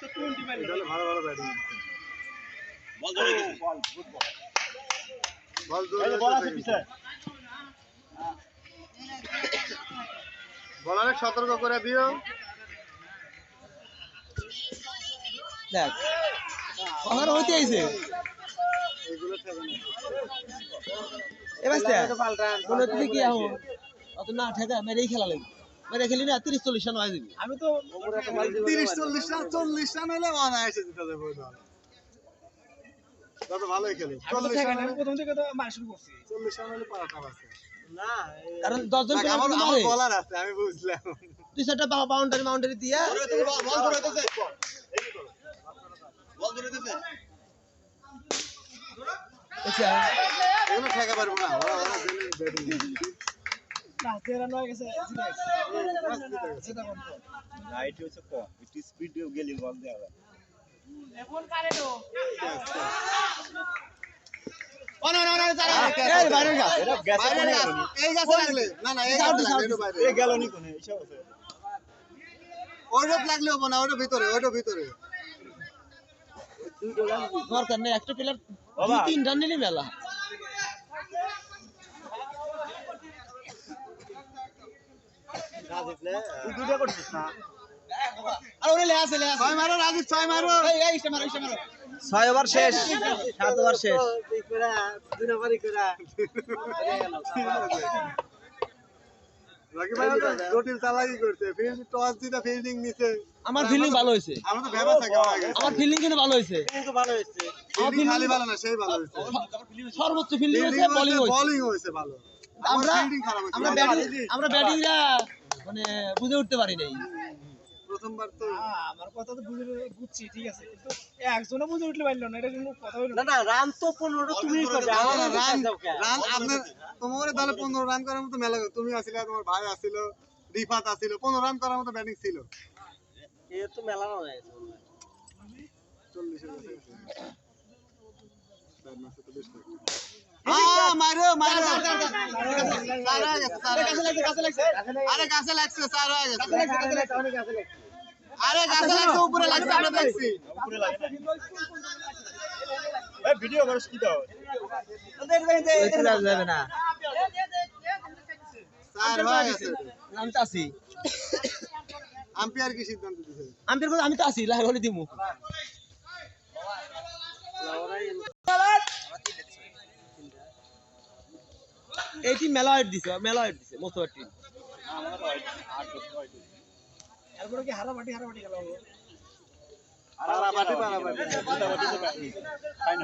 তাহলে ভালো ভালো ব্যাটিং বল ধরে গেছে। বল এই যে বল আছে পিছে। বলারে সতর্ক করে দিও। দেখ কখন হইতে আইছে। এগুলো থাকে না। এবার হচ্ছে কি এখন অত না ঠেকা মেরেই খেলা লাগবে। মেরে খেলি না তিরিশ চল্লিশ রান হয়ে যাবে আমি তো তিরিশ চল্লিশ রান চল্লিশ রান হলে অনায়াসে ওই দল ভালোই খেলে। চল্লিশ রান প্রথম থেকে তো মার শুরু করছি। চল্লিশ রান হলে পারাটা আছে। কারণ দশজন বলার আছে আমি বুঝলাম। দুই চারটা বাউন্ডারি বাউন্ডারি দিয়া। বল ধরে দিতেছে বল ধরে দিতেছে দেখছি এগুলো ঠেকা পারব না। লাগলে হব না ওইটা ভিতরে ওইটা ভিতরে। দরকার নেই একটা প্লেয়ার তিন রান নিলে মেলা তুই দুইটা করছিস না আর ওরে লে আছে লে আছে ছয় মারো রাজীব ছয় মারো। এই এই ইসে মারো ইসে মারো। ছয় ওভার শেষ সাত ওভার শেষ। রাকিব ভাই তো জটিল চালাকি করছে। ফিল্ড টস দিতে ফিল্ডিং নিছে। আমার ফিল্ডিং ভালো হয়েছে। আমরা ফিল্ডিং কিন্তু ভালো হয়েছে। ফিল্ডিং খালি ভালো না সেই ভালো হয়েছে। সর্বোচ্চ ফিল্ডিং হয়েছে বোলিং হয়েছে। বোলিং হয়েছে ভালো। আমরা ফিল্ডিং হয়েছে। আমরা ব্যাটিং আমরা ব্যাটিংরা মানে বুঝে উঠতে পারি নাই। প্রথমবার তো আমার কথা তো বুঝে বুঝছি ঠিক আছে কিন্তু একজনও বুঝে উঠলে পারল না এটা কোনো কথা হইল না না রান তো পনেরো তুমি করবে রান আমার রান রান আপনার তোমার দলে পনেরো রান করার মতো মেলা তুমি আসলে তোমার ভাই রিফাত রান করার মতো ব্যাটিং ছিল। এ তো মেলানো যায় চল্লিশ হ্যাঁ মারো মারো চার হয়ে গেছে চার হয়ে গেছে। আরে গাছে লাগছে হয়ে গেছে আরে গাছে লাগছে উপরে লাগছে আমরা দেখছি উপরে লাগে না এই ভিডিও করিস কি দাও যাবে না চার হয়ে গেছে আমি তো আছি আম্পায়ার কি সিদ্ধান্ত দিছে আমি আমি তো আছি লাইভ হলে দিমু এই টিম মেলা হাইট দিছে মেলা হাইট দিছে মোস্তফার টিম। এরপরে কি হারামাটি হারামাটি খেলা হবে?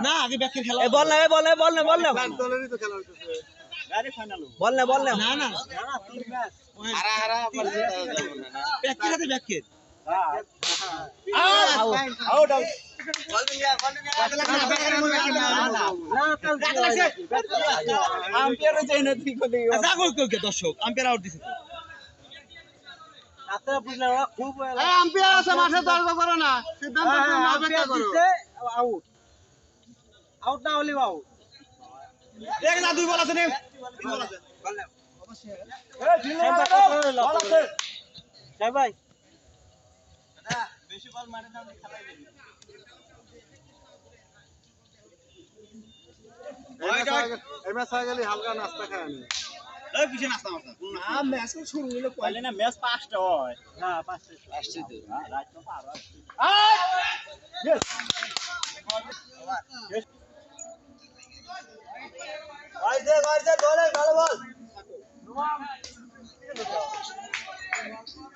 না আগে ব্যাকের খেলা বল না বল না বল না বল না। বল না বল না। না না। হারা হারা ব্যাকের হাতে ব্যাকের আউট আউট দর্শক আম্পায়ার আউট দিছে আম্পায়ার আছে মাঠে তর্ক করো না না দুই বল আছে নে ভাই ম্যাচ শুরু হলো পাইলে না ম্যাচ পাঁচটা হয়। না পাঁচটা আসছে তো। রাত তো পার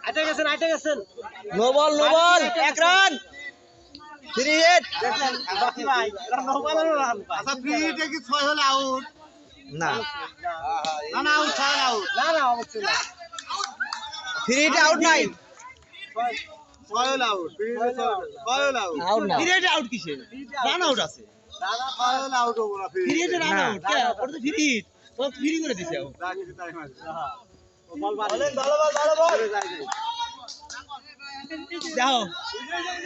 আটে গেছেন আটে গেছেন। No ball no ball. এক রান। থ্রি রান আচ্ছা ফ্রি হিটে কি ছয় হলে আউট না। না না আউট ছয় আউট না না অবশ্যই না। থ্রি হিট আউট নাই। ছয় হলে আউট ছয় হলে আউট আউট না। পিরিয়ডে আউট কিসে রান আউট আছে। ছয় হলে আউট হব না ফ্রি হিটে রান আউট ওটা তো ফ্রি তো ফ্রি করে দিছে বাড়ি ভালো ভালো বল যাও।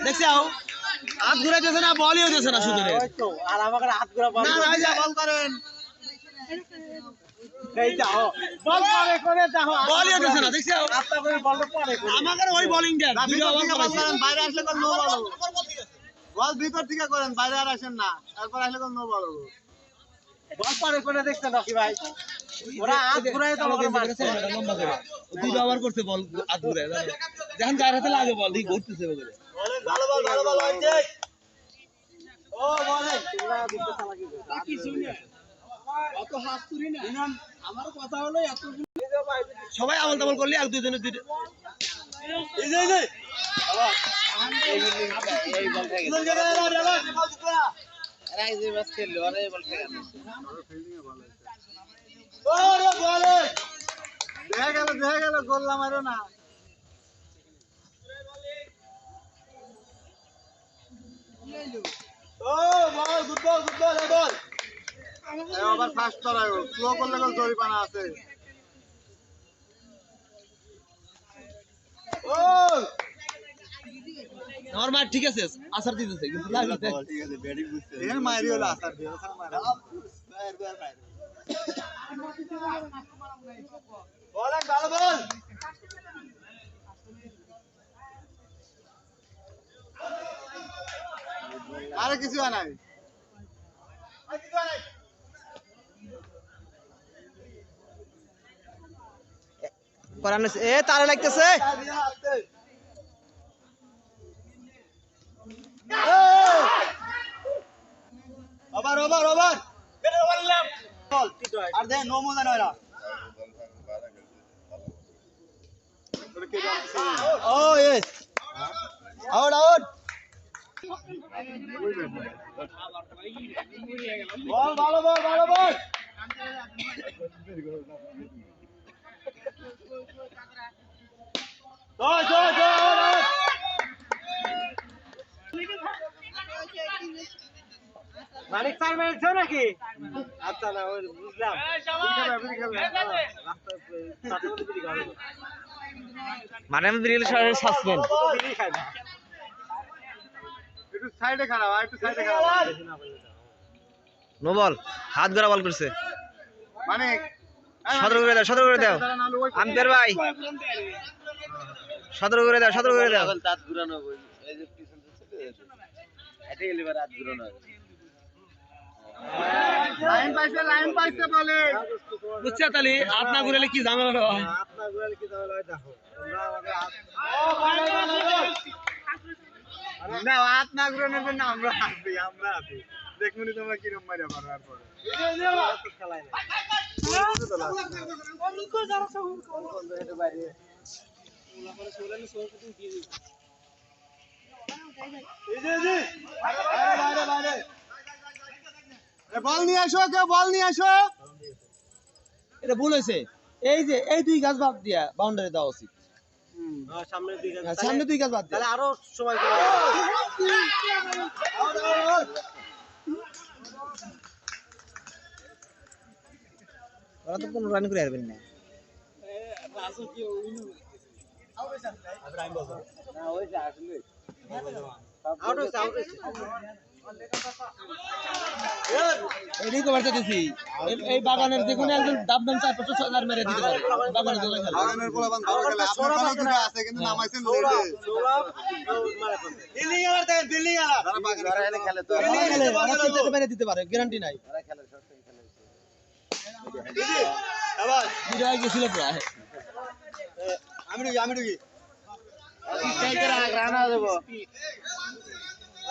দেখছি আও হাত ঘুরাইতেছে না বলই হইতেছে না শুধু। আর আমাকে হাত ঘুরা বল না না বল করেন আমাদের ওই দেন বাইরে আসলে নো বল বল ভিতর থেকে করেন বাইরে আর আসেন না। তারপর আসলে কোন নো বল হব। বল পারে করে নাকি ভাই? ওরা হাত ঘুরাই তো আমাকে মারছে। লম্বা করে। করছে বল হাত ঘুরে যখন গায়ের হাতে লাগে বল দিয়ে ঘুরতেছে বলে। ভালো বল ভালো বল হইছে ও বলেন তোমরা দিতে চালাকি কিছু না অত হাত না আমার কথা হলো এত সবাই আমল তামল করলে এক দুইজনের দুইটা এই যে এই যে। খেললো আর বল। দেখা গেল দেখা গেল গোল্লা মারো না। ও বল গুড বল গুড বল এই বল আবার স্লো করলে জরিমানা আছে। ও আমার ঠিক আছে। আসার দিতেছে কিন্তু ঠিক আছে। ব্যাটিং বুঝতে এর মারি হলো আসার দিয়ে ওখানে মারা বল এক ভালো বল। আরে কিছু হয় নাই পরানো এ তারে লাগতেছে। Over over over. বল। আর দে নো মজা নয় ও ইয়েস আউট আউট। বল ভালো বল ভালো বল জয় জয় জয় মানিক স্যার মেরেছে নাকি আচ্ছা না ওই বুঝলাম মানে আমি বিরিয়ানি সাসপেন্ড সাইডে খারাপ আর একটু সাইডে খারাপ নো বল হাত ধরা বল করছে। মানে সতেরো করে দাও সতেরো করে দাও। আম্পায়ার ভাই। সতেরো করে দাও সতেরো করে দাও। দাঁত ঘুরানো। এই যে পিছন এটা গেলে এবার ঘুরানো লাইন পাইছে লাইন পাইছে বলে। বুঝছে তাহলে হাত না ঘুরালে কি ঝামেলা হয়? কি হয় দেখো। না হাত না ঘুরানোর জন্য আমরা আছি আমরা আছি দেখুনি তোমরা কিরম মারিয়া পারো বল নিয়ে আসো কেউ বল নিয়ে আসো? এটা ভুল হয়েছে। এই যে এই দুই গাছ বাদ দিয়া বাউন্ডারি দেওয়া উচিত। সামনে দুই গাছ বাদ তাহলে আরও সময় ওরা তো কোনো রান করে আসবেন না। আউট হইছে আউট হইছে এটাই তো বার্তা দিছি এই- এই বাগানের যে কোনো একজন দাব দাম চার পাঁচশো ছয় হাজার মেরে দিতে পারে। বাগানে জলে খেলে। বাগানের পোলাপান ধরে গেলে আপনার কোনো দুটো আছে কিন্তু নামাইছেন লেটে বিল্ডিং আলার দেন বিল্ডিং আলার যারা বাগানে ওরা এলে খেলে তো। ওরা খেলে, ওরা তিনটাতে মেরে দিতে পারে গ্যারান্টি নাই। ওরা খেলে সবসময় খেলে। আবার। দুটো হয়ে গেছিল প্রায়। আমি ঢুকি আমি ঢুকি। রানা দেবো।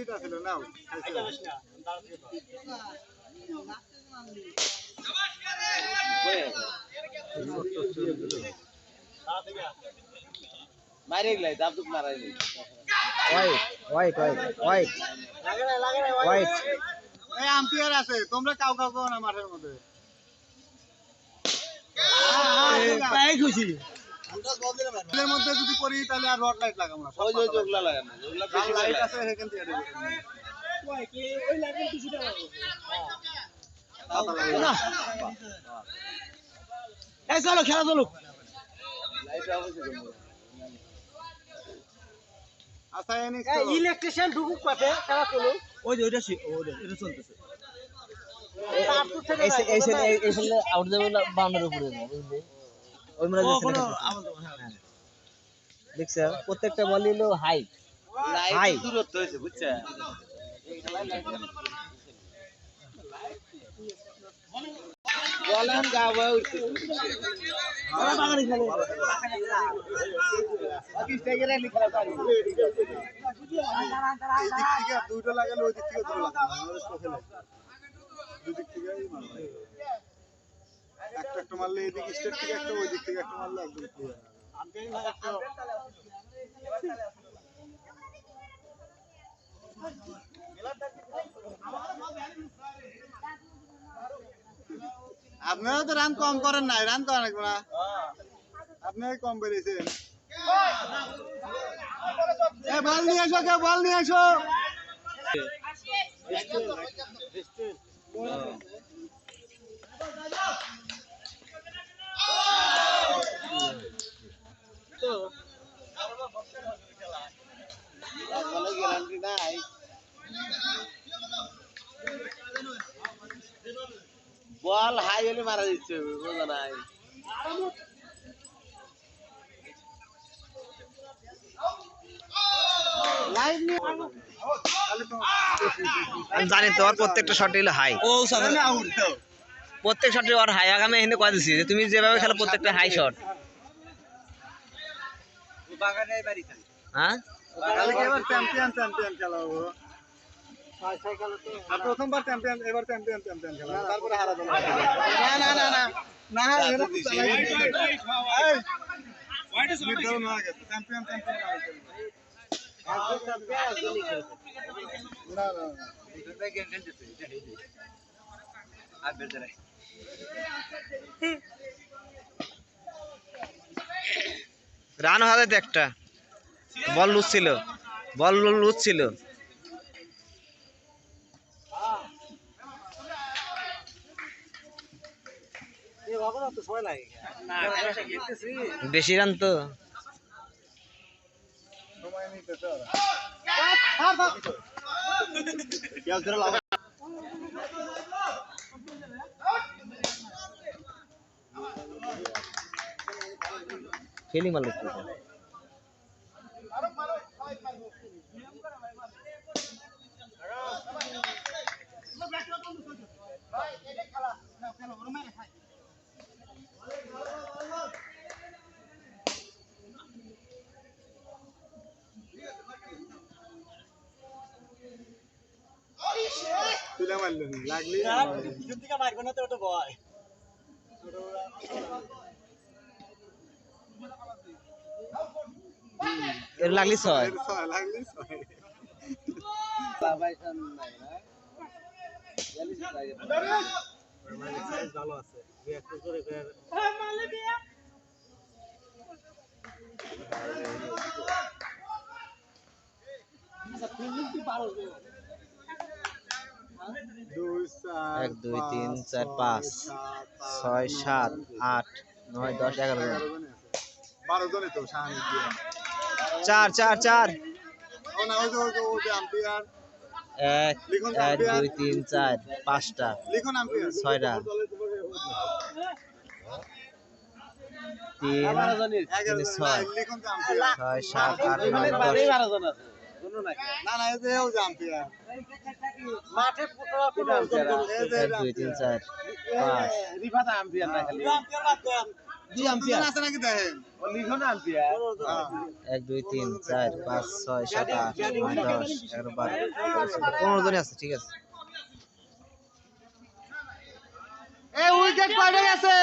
ফিরিটা ছিল নাও মারে গেলাই দাব দুপ মারাই নি হোয়াইট হোয়াইট হোয়াইট লাগে না লাগে না হোয়াইট এই আম্পিয়ার আছে তোমরা কাউ কাউ না মাঠের মধ্যে তাই খুশি। এর মধ্যে যদি করি তাহলে আর রড লাইট লাগাবো না ওই ওই যে ওগুলা না, ওগুলা বেশি লাইট আছে সেখান থেকে দেবো। ওই কি ওই লাগবে কিছুটা লাগাবো। না এই চলো খেলা চলো লাইটটা অবশ্যই করব। আচ্ছা এনিস এই ইলেকট্রিশিয়ান ঢুকুক পাতে খেলা চলুক ওই যে ওইটা ওইটা চলতেছে এই এই এই আউট যাবে বাউন্ডারির উপরে বুঝলি ওই মানে হ্যাঁ। দেখছে প্রত্যেকটা বল নিলো হাই হাই। দূরত্ব হয়েছে, খেলে এই দিক থেকে দুটো লাগালে ওই দিক থেকে দুটো লাগবে দুই দিক থেকেই মারবে একটা একটা মারলে এই দিক স্টেট থেকে একটা ওই দিক থেকে একটা মারলে একদম আপনারা তো রান কম করেন নাই রান করেন লাগবে না আপনারা কম বেরিয়েছেন এ বল নিয়ে এসো কেউ বল নিয়ে এসো। বলে বল হাই হলে মারা দিচ্ছে বোঝা নাই। জানি তো ওর প্রত্যেকটা শট হলো হাই ও প্রত্যেক শটে ওর হাই আগামী এখানে কয়ে দিছি? যে তুমি যেভাবে খেলো প্রত্যেকটা হাই শট হ্যাঁ? চ্যাম্পিয়ন চ্যাম্পিয়ন খেলা। আর প্রথমবার চ্যাম্পিয়ন এবার চ্যাম্পিয়ন চ্যাম্পিয়ন খেলা। তারপরে হারা যাবে না না না না না এরা তো চালাই গেছে। চ্যাম্পিয়ন চ্যাম্পিয়ন না রান হবে তো একটা। বল লুজ ছিল বল লুজ ছিল বেশি রান তো। সময় নিতেছে মারলো তো। তুলে মারলো নি, লাগলি এর লাগলি ছয় লাগলি ছয়। না জানিস না, দুই, চার, এক, দুই, তিন, চার, পাঁচ, ছয় সাত আট নয় দশ এগারো জন। বারো জনই তো চার চার চার। এক এক দুই তিন চার পাঁচটা। ছয়টা। তিন ছয়। ছয় সাত আট নয় দশ। বারো জন আছে। না না এই যে ও যে মাঠে পুতলা কোন এই যে এক দুই তিন চার পাঁচ। রিফাত আম্পায়ার না খালি। দুই আম্পায়ার আছে নাকি দেখেন? ও লিখো না আম্পায়ার। হ্যাঁ। দুই পাঁচ ছয় সাত আট নয় দশ এগারো বারো পনেরো জনই আছে ঠিক আছে। এই উইকেট পড়ে গেছে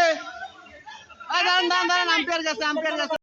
দাঁড়ান দাঁড়ান আম্পায়ার গেছে আম্পায়ার গেছে।